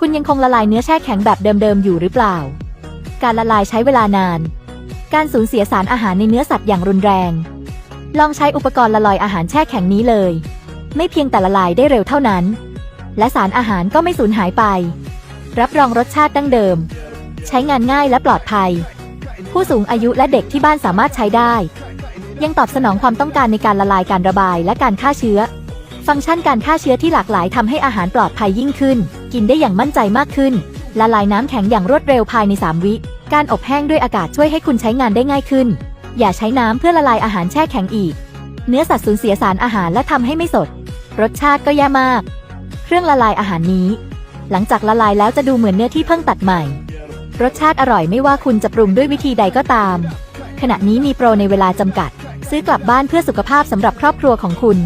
คุณยังคงละลายเนื้อแช่แข็งแบบเดิมๆอยู่หรือเปล่า การละลายใช้เวลานาน การสูญเสียสารอาหารในเนื้อสัตว์อย่างรุนแรง ลองใช้อุปกรณ์ละลายอาหารแช่แข็งนี้เลย ไม่เพียงแต่ละลายได้เร็วเท่านั้น และสารอาหารก็ไม่สูญหายไป รับรองรสชาติดั้งเดิม ใช้งานง่ายและปลอดภัย ผู้สูงอายุและเด็กที่บ้านสามารถใช้ได้ ยังตอบสนองความต้องการในการละลายการระบายและการฆ่าเชื้อ ฟังก์ชันการฆ่าเชื้อที่หลากหลายทำให้อาหารปลอดภัยยิ่งขึ้น กินได้อย่างมั่นใจมากขึ้น ละลายน้ำแข็งอย่างรวดเร็วภายใน 3 วิ การอบแห้งด้วยอากาศช่วยให้คุณใช้งานได้ง่ายขึ้น อย่าใช้น้ำเพื่อละลายอาหารแช่แข็งอีก เนื้อสัตว์สูญเสียสารอาหารและทำให้ไม่สด รสชาติก็แย่มาก เครื่องละลายอาหารนี้ หลังจากละลายแล้วจะดูเหมือนเนื้อที่เพิ่งตัดใหม่ รสชาติอร่อยไม่ว่าคุณจะปรุงด้วยวิธีใดก็ตาม ขณะนี้มีโปรในเวลาจำกัด ซื้อกลับบ้านเพื่อสุขภาพสำหรับครอบครัวของคุณ